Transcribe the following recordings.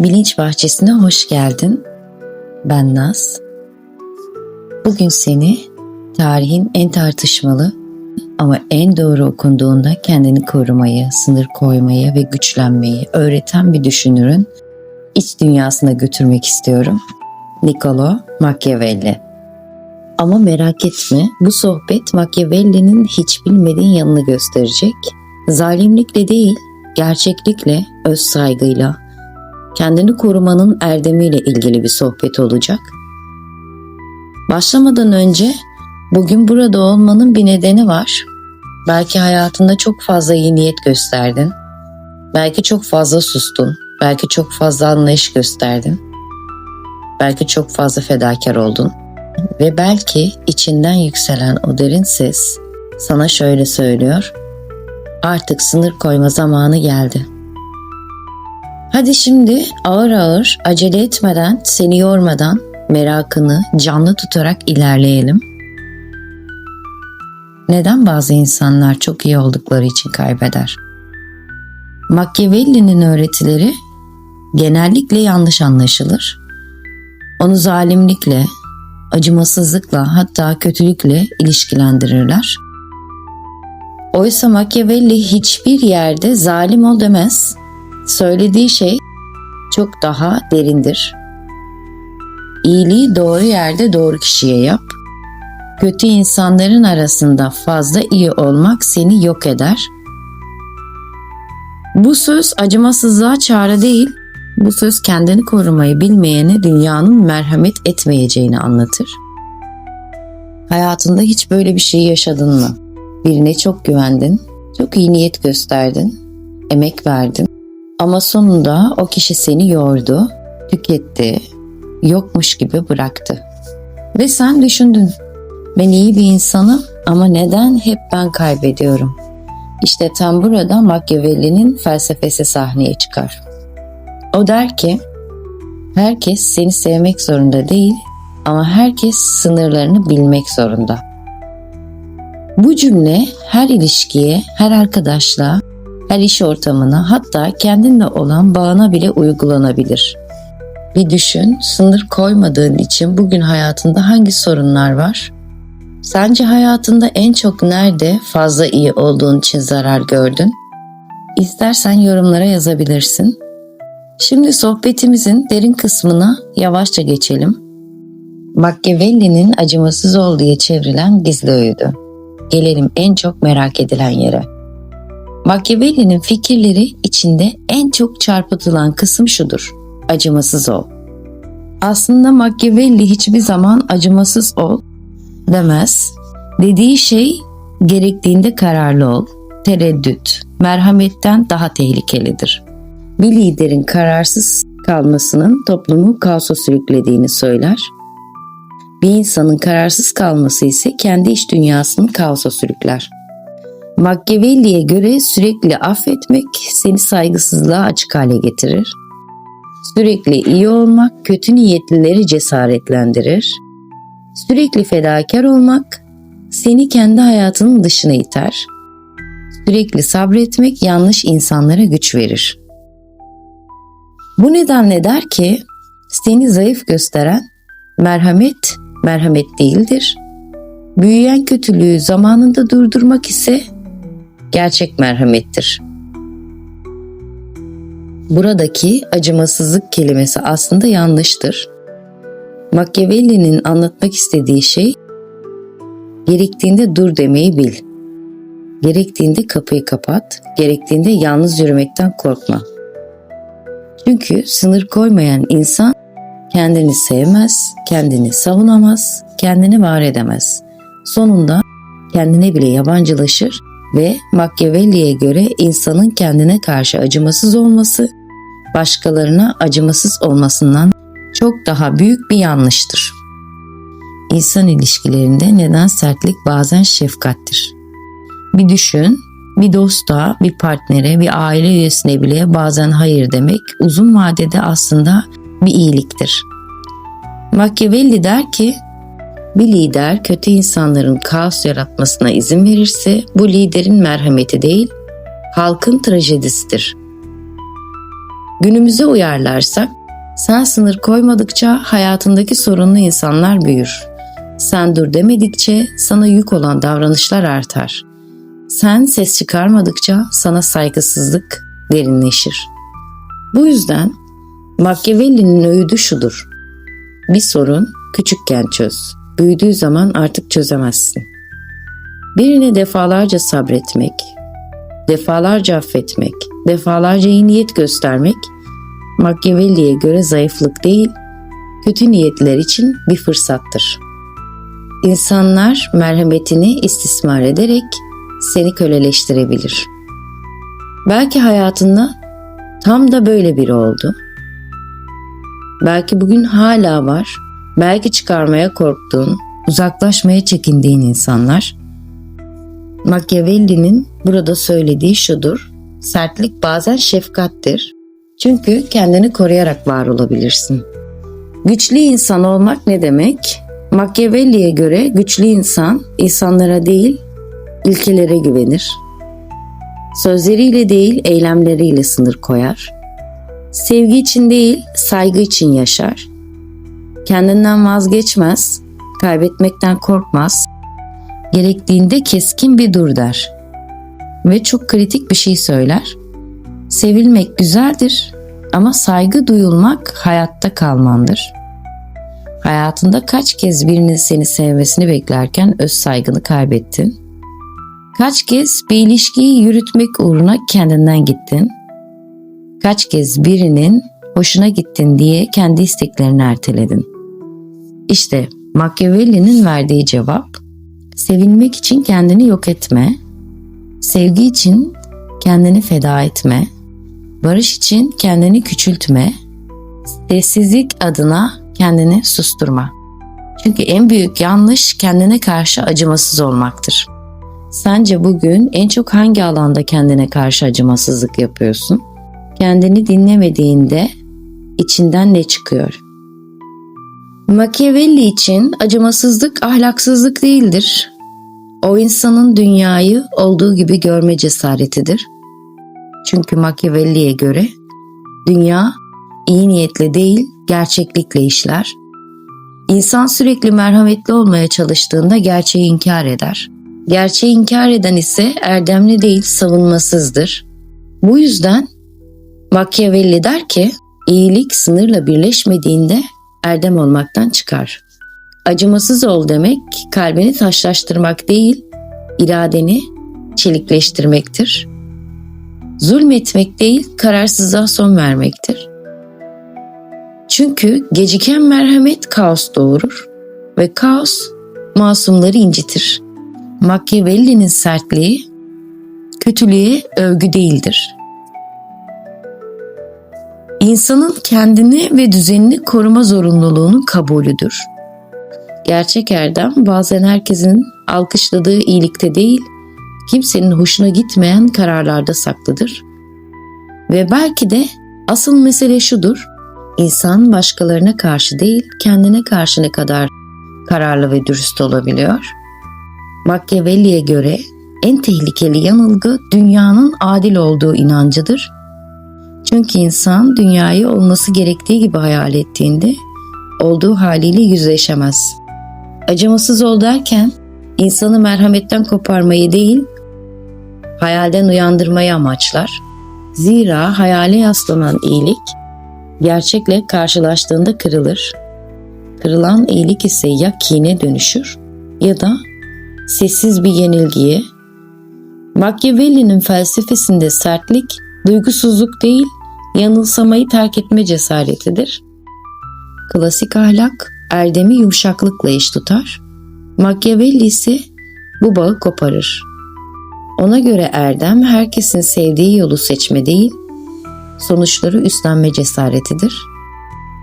Bilinç Bahçesi'ne hoş geldin. Ben Naz. Bugün seni tarihin en tartışmalı ama en doğru okunduğunda kendini korumayı, sınır koymayı ve güçlenmeyi öğreten bir düşünürün iç dünyasına götürmek istiyorum. Niccolo Machiavelli. Ama merak etme bu sohbet Machiavelli'nin hiç bilmediğin yanını gösterecek. Zalimlikle değil, gerçeklikle, öz saygıyla, kendini korumanın erdemiyle ilgili bir sohbet olacak. Başlamadan önce bugün burada olmanın bir nedeni var. Belki hayatında çok fazla iyi niyet gösterdin. Belki çok fazla sustun. Belki çok fazla anlayış gösterdin. Belki çok fazla fedakar oldun. Ve belki içinden yükselen o derin ses sana şöyle söylüyor. Artık sınır koyma zamanı geldi. Hadi şimdi ağır ağır acele etmeden, seni yormadan merakını canlı tutarak ilerleyelim. Neden bazı insanlar çok iyi oldukları için kaybeder? Machiavelli'nin öğretileri genellikle yanlış anlaşılır. Onu zalimlikle, acımasızlıkla hatta kötülükle ilişkilendirirler. Oysa Machiavelli hiçbir yerde zalim ol demez. Söylediği şey çok daha derindir. İyiliği doğru yerde doğru kişiye yap. Kötü insanların arasında fazla iyi olmak seni yok eder. Bu söz acımasızlığa çare değil, bu söz kendini korumayı bilmeyene dünyanın merhamet etmeyeceğini anlatır. Hayatında hiç böyle bir şey yaşadın mı? Birine çok güvendin, çok iyi niyet gösterdin, emek verdin ama sonunda o kişi seni yordu, tüketti, yokmuş gibi bıraktı. Ve sen düşündün, ben iyi bir insanım ama neden hep ben kaybediyorum? İşte tam burada Machiavelli'nin felsefesi sahneye çıkar. O der ki, herkes seni sevmek zorunda değil ama herkes sınırlarını bilmek zorunda. Bu cümle her ilişkiye, her arkadaşlığa, her iş ortamına hatta kendinle olan bağına bile uygulanabilir. Bir düşün, sınır koymadığın için bugün hayatında hangi sorunlar var? Sence hayatında en çok nerede fazla iyi olduğun için zarar gördün? İstersen yorumlara yazabilirsin. Şimdi sohbetimizin derin kısmına yavaşça geçelim. Machiavelli'nin acımasız ol diye çevrilen gizli öğüdü. Gelelim en çok merak edilen yere. Machiavelli'nin fikirleri içinde en çok çarpıtılan kısım şudur. Acımasız ol. Aslında Machiavelli hiçbir zaman acımasız ol demez. Dediği şey gerektiğinde kararlı ol. Tereddüt, merhametten daha tehlikelidir. Bir liderin kararsız kalmasının toplumu kaosa sürüklediğini söyler. Bir insanın kararsız kalması ise kendi iç dünyasını kaosa sürükler. Machiavelli'ye göre sürekli affetmek seni saygısızlığa açık hale getirir. Sürekli iyi olmak kötü niyetlileri cesaretlendirir. Sürekli fedakar olmak seni kendi hayatının dışına iter. Sürekli sabretmek yanlış insanlara güç verir. Bu nedenle der ki seni zayıf gösteren merhamet merhamet değildir. Büyüyen kötülüğü zamanında durdurmak ise gerçek merhamettir. Buradaki acımasızlık kelimesi aslında yanlıştır. Machiavelli'nin anlatmak istediği şey gerektiğinde dur demeyi bil. Gerektiğinde kapıyı kapat, gerektiğinde yalnız yürümekten korkma. Çünkü sınır koymayan insan kendini sevmez, kendini savunamaz, kendini var edemez. Sonunda kendine bile yabancılaşır ve Machiavelli'ye göre insanın kendine karşı acımasız olması başkalarına acımasız olmasından çok daha büyük bir yanlıştır. İnsan ilişkilerinde neden sertlik bazen şefkattir. Bir düşün, bir dosta, bir partnere, bir aile üyesine bile bazen hayır demek uzun vadede aslında bir iyiliktir. Machiavelli der ki, bir lider kötü insanların kaos yaratmasına izin verirse bu liderin merhameti değil, halkın trajedisidir. günümüze uyarlarsak, sen sınır koymadıkça hayatındaki sorunlu insanlar büyür. Sen dur demedikçe sana yük olan davranışlar artar. Sen ses çıkarmadıkça sana saygısızlık derinleşir. Bu yüzden Machiavelli'nin öğüdü şudur. Bir sorun küçükken çöz. Büyüdüğü zaman artık çözemezsin. Birine defalarca sabretmek, defalarca affetmek, defalarca iyi niyet göstermek Machiavelli'ye göre zayıflık değil, kötü niyetler için bir fırsattır. İnsanlar merhametini istismar ederek seni köleleştirebilir. Belki hayatında tam da böyle biri oldu. Belki bugün hala var. Belki çıkarmaya korktuğun, uzaklaşmaya çekindiğin insanlar. Machiavelli'nin burada söylediği şudur. Sertlik bazen şefkattir. Çünkü kendini koruyarak var olabilirsin. Güçlü insan olmak ne demek? Machiavelli'ye göre güçlü insan insanlara değil, ilkelere güvenir. Sözleriyle değil, eylemleriyle sınır koyar. Sevgi için değil, saygı için yaşar. Kendinden vazgeçmez, kaybetmekten korkmaz. Gerektiğinde keskin bir dur der. Ve çok kritik bir şey söyler. Sevilmek güzeldir ama saygı duyulmak hayatta kalmandır. Hayatında kaç kez birinin seni sevmesini beklerken öz saygını kaybettin? Kaç kez bir ilişkiyi yürütmek uğruna kendinden gittin? Kaç kez birinin hoşuna gittin diye kendi isteklerini erteledin? İşte Machiavelli'nin verdiği cevap, sevilmek için kendini yok etme, sevgi için kendini feda etme, barış için kendini küçültme, sessizlik adına kendini susturma. Çünkü en büyük yanlış kendine karşı acımasız olmaktır. Sence bugün en çok hangi alanda kendine karşı acımasızlık yapıyorsun? Kendini dinlemediğinde içinden ne çıkıyor? Machiavelli için acımasızlık ahlaksızlık değildir. O insanın dünyayı olduğu gibi görme cesaretidir. Çünkü Machiavelli'ye göre dünya iyi niyetle değil gerçeklikle işler. İnsan sürekli merhametli olmaya çalıştığında gerçeği inkar eder. Gerçeği inkar eden ise erdemli değil savunmasızdır. Bu yüzden Machiavelli der ki iyilik sınırla birleşmediğinde erdem olmaktan çıkar. Acımasız ol demek kalbini taşlaştırmak değil, iradeni çelikleştirmektir. Zulmetmek değil, kararsızlığa son vermektir. Çünkü geciken merhamet kaos doğurur ve kaos masumları incitir. Machiavelli'nin sertliği kötülüğe övgü değildir. İnsanın kendini ve düzenini koruma zorunluluğunun kabulüdür. Gerçek erdem bazen herkesin alkışladığı iyilikte değil, kimsenin hoşuna gitmeyen kararlarda saklıdır. Ve belki de asıl mesele şudur, İnsan başkalarına karşı değil, kendine karşı ne kadar kararlı ve dürüst olabiliyor? Machiavelli'ye göre en tehlikeli yanılgı dünyanın adil olduğu inancıdır. Çünkü insan dünyayı olması gerektiği gibi hayal ettiğinde olduğu haliyle yüzleşemez. Acımasız ol derken insanı merhametten koparmayı değil, hayalden uyandırmayı amaçlar. Zira hayale yaslanan iyilik gerçekle karşılaştığında kırılır. Kırılan iyilik ise ya kine dönüşür ya da sessiz bir yenilgiye. Machiavelli'nin felsefesinde sertlik, duygusuzluk değil, yanılsamayı terk etme cesaretidir. Klasik ahlak, erdemi yumuşaklıkla eş tutar. Machiavelli ise bu bağı koparır. Ona göre erdem herkesin sevdiği yolu seçme değil, sonuçları üstlenme cesaretidir.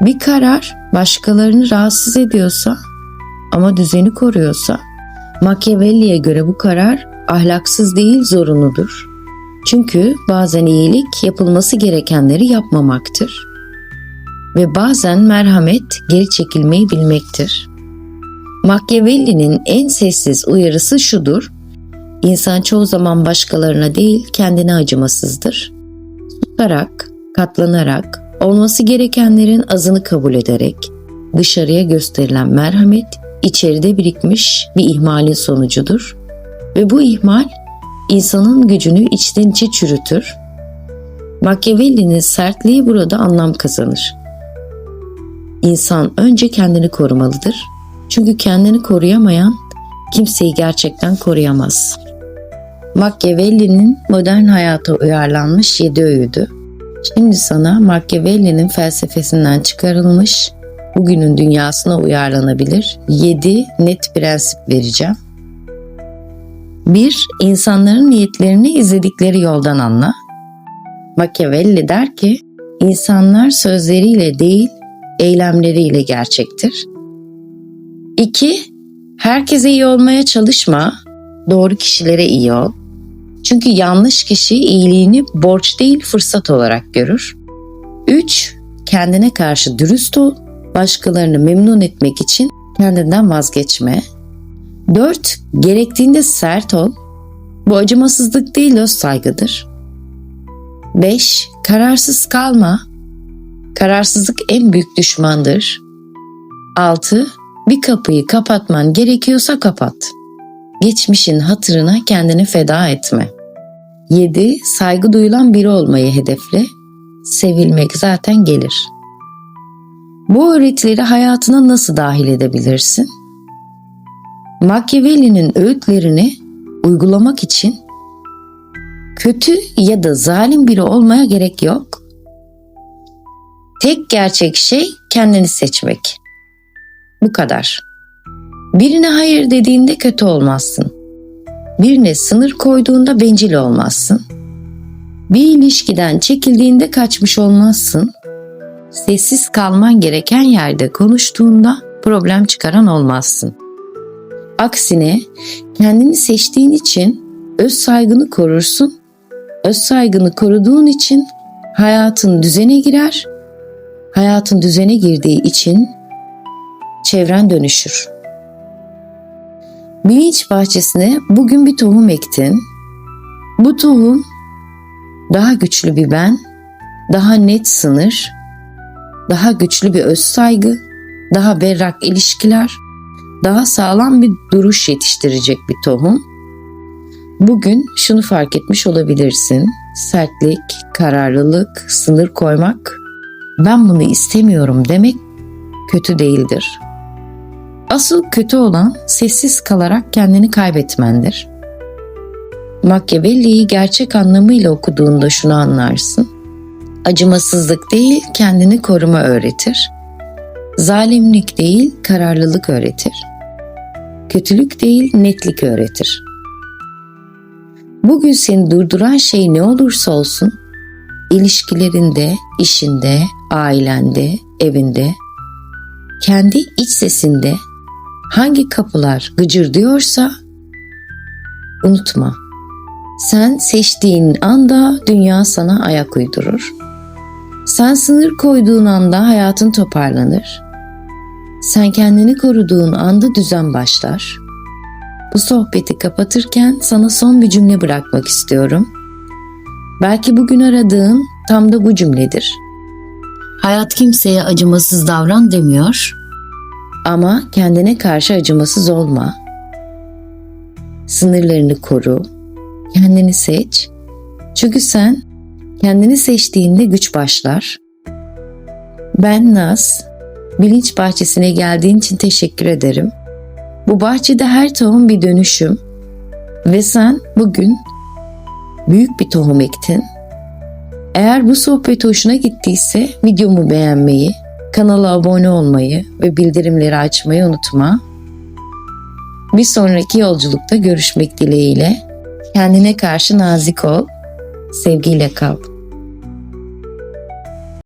Bir karar başkalarını rahatsız ediyorsa ama düzeni koruyorsa Machiavelli'ye göre bu karar ahlaksız değil zorunludur. Çünkü bazen iyilik yapılması gerekenleri yapmamaktır. Ve bazen merhamet geri çekilmeyi bilmektir. Machiavelli'nin en sessiz uyarısı şudur. İnsan çoğu zaman başkalarına değil kendine acımasızdır susarak, katlanarak, olması gerekenlerin azını kabul ederek, dışarıya gösterilen merhamet içeride birikmiş bir ihmalin sonucudur ve bu ihmal insanın gücünü içten içe çürütür. Machiavelli'nin sertliği burada anlam kazanır. İnsan önce kendini korumalıdır. Çünkü kendini koruyamayan kimseyi gerçekten koruyamaz. Machiavelli'nin modern hayata uyarlanmış yedi öğüdü. Şimdi sana Machiavelli'nin felsefesinden çıkarılmış, bugünün dünyasına uyarlanabilir 7 net prensip vereceğim. 1. İnsanların niyetlerini izledikleri yoldan anla. Machiavelli der ki, insanlar sözleriyle değil, eylemleriyle gerçektir. 2. Herkese iyi olmaya çalışma, doğru kişilere iyi ol. Çünkü yanlış kişi iyiliğini borç değil fırsat olarak görür. 3. Kendine karşı dürüst ol, başkalarını memnun etmek için kendinden vazgeçme. 4. Gerektiğinde sert ol. Bu acımasızlık değil öz saygıdır. 5. Kararsız kalma. Kararsızlık en büyük düşmandır. 6. Bir kapıyı kapatman gerekiyorsa kapat. Geçmişin hatırına kendini feda etme. 7. Saygı duyulan biri olmayı hedefle. Sevilmek zaten gelir. Bu öğretileri hayatına nasıl dahil edebilirsin? Machiavelli'nin öğütlerini uygulamak için kötü ya da zalim biri olmaya gerek yok. Tek gerçek şey kendini seçmek. Bu kadar. Birine hayır dediğinde kötü olmazsın. Birine sınır koyduğunda bencil olmazsın. Bir ilişkiden çekildiğinde kaçmış olmazsın. Sessiz kalman gereken yerde konuştuğunda problem çıkaran olmazsın. Aksine kendini seçtiğin için öz saygını korursun. Öz saygını koruduğun için hayatın düzene girer. Hayatın düzene girdiği için çevren dönüşür. Bilinç bahçesine bugün bir tohum ektin. Bu tohum daha güçlü bir ben, daha net sınır, daha güçlü bir öz saygı, daha berrak ilişkiler, daha sağlam bir duruş yetiştirecek bir tohum. Bugün şunu fark etmiş olabilirsin. Sertlik, kararlılık, sınır koymak, ben bunu istemiyorum demek kötü değildir. Asıl kötü olan sessiz kalarak kendini kaybetmendir. Machiavelli'yi gerçek anlamıyla okuduğunda şunu anlarsın. Acımasızlık değil, kendini koruma öğretir. Zalimlik değil, kararlılık öğretir. Kötülük değil, netlik öğretir. Bugün seni durduran şey ne olursa olsun, ilişkilerinde, işinde, ailende, evinde, kendi iç sesinde hangi kapılar gıcır diyorsa unutma. Sen seçtiğin anda dünya sana ayak uydurur. Sen sınır koyduğun anda hayatın toparlanır. Sen kendini koruduğun anda düzen başlar. Bu sohbeti kapatırken sana son bir cümle bırakmak istiyorum. Belki bugün aradığın tam da bu cümledir. Hayat kimseye acımasız davran demiyor ama kendine karşı acımasız olma. Sınırlarını koru, kendini seç. Çünkü sen kendini seçtiğinde güç başlar. Ben Naz, bilinç bahçesine geldiğin için teşekkür ederim. Bu bahçede her tohum bir dönüşüm ve sen bugün büyük bir tohum ektin. Eğer bu sohbet hoşuna gittiyse videomu beğenmeyi, kanala abone olmayı ve bildirimleri açmayı unutma. Bir sonraki yolculukta görüşmek dileğiyle kendine karşı nazik ol, sevgiyle kal.